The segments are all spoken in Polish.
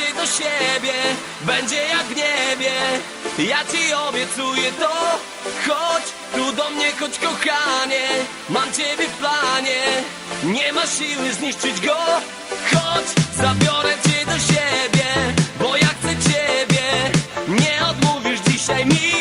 do siebie Będzie jak w niebie. Ja ci obiecuję to Chodź tu do mnie, chodź kochanie Mam ciebie w planie. Nie ma siły zniszczyć go Chodź, zabiorę cię do siebie Bo ja chcę ciebie. Nie odmówisz dzisiaj mi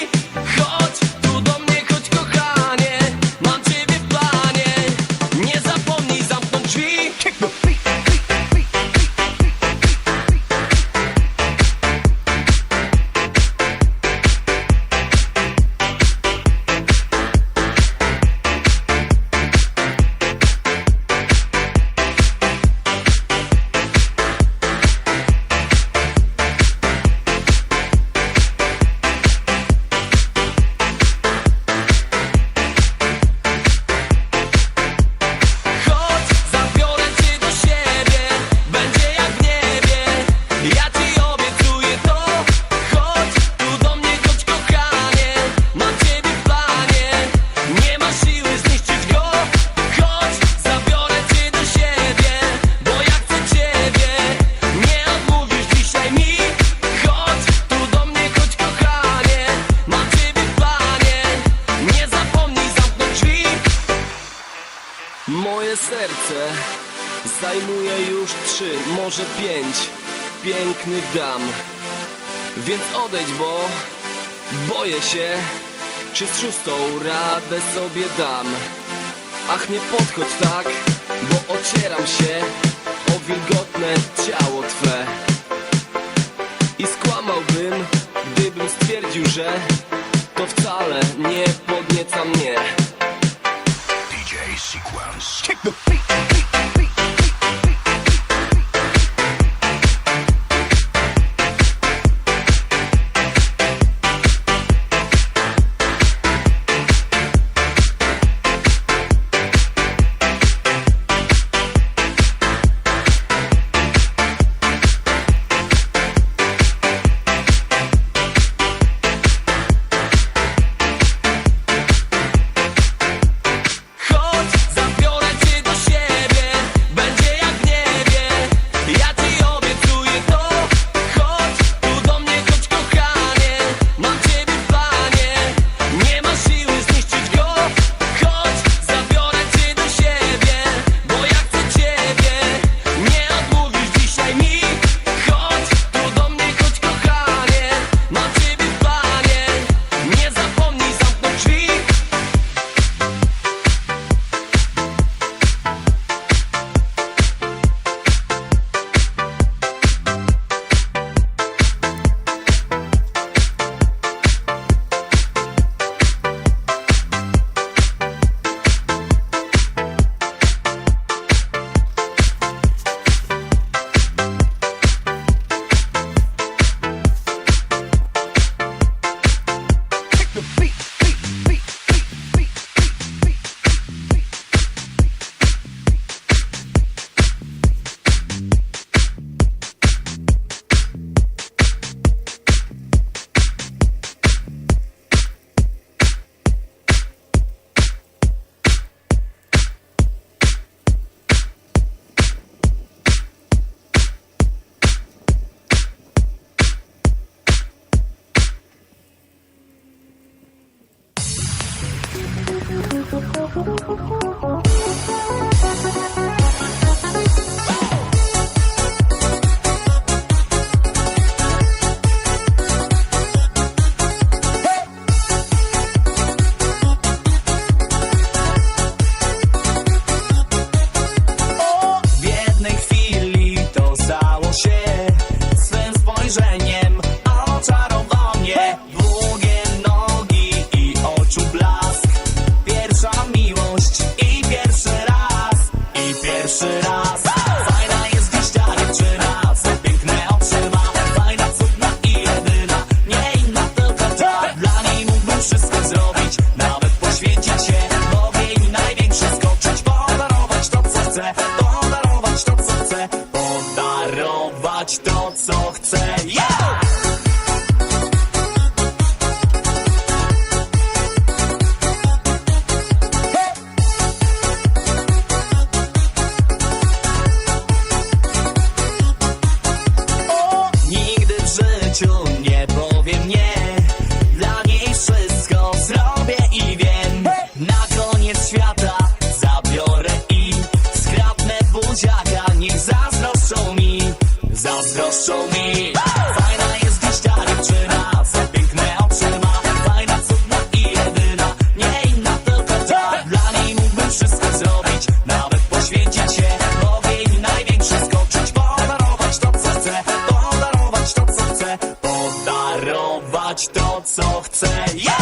Zajmuję już trzy, może pięć. Pięknych dam. Więc odejdź, bo boję się Czy z szóstą radę sobie dam. Ach, nie podchodź tak, bo ocieram się O wilgotne ciało Twe. I skłamałbym, gdybym stwierdził, że To wcale nie podnieca mnie. DJ Sequence. The feet. 疼疼疼疼 outside. Yeah!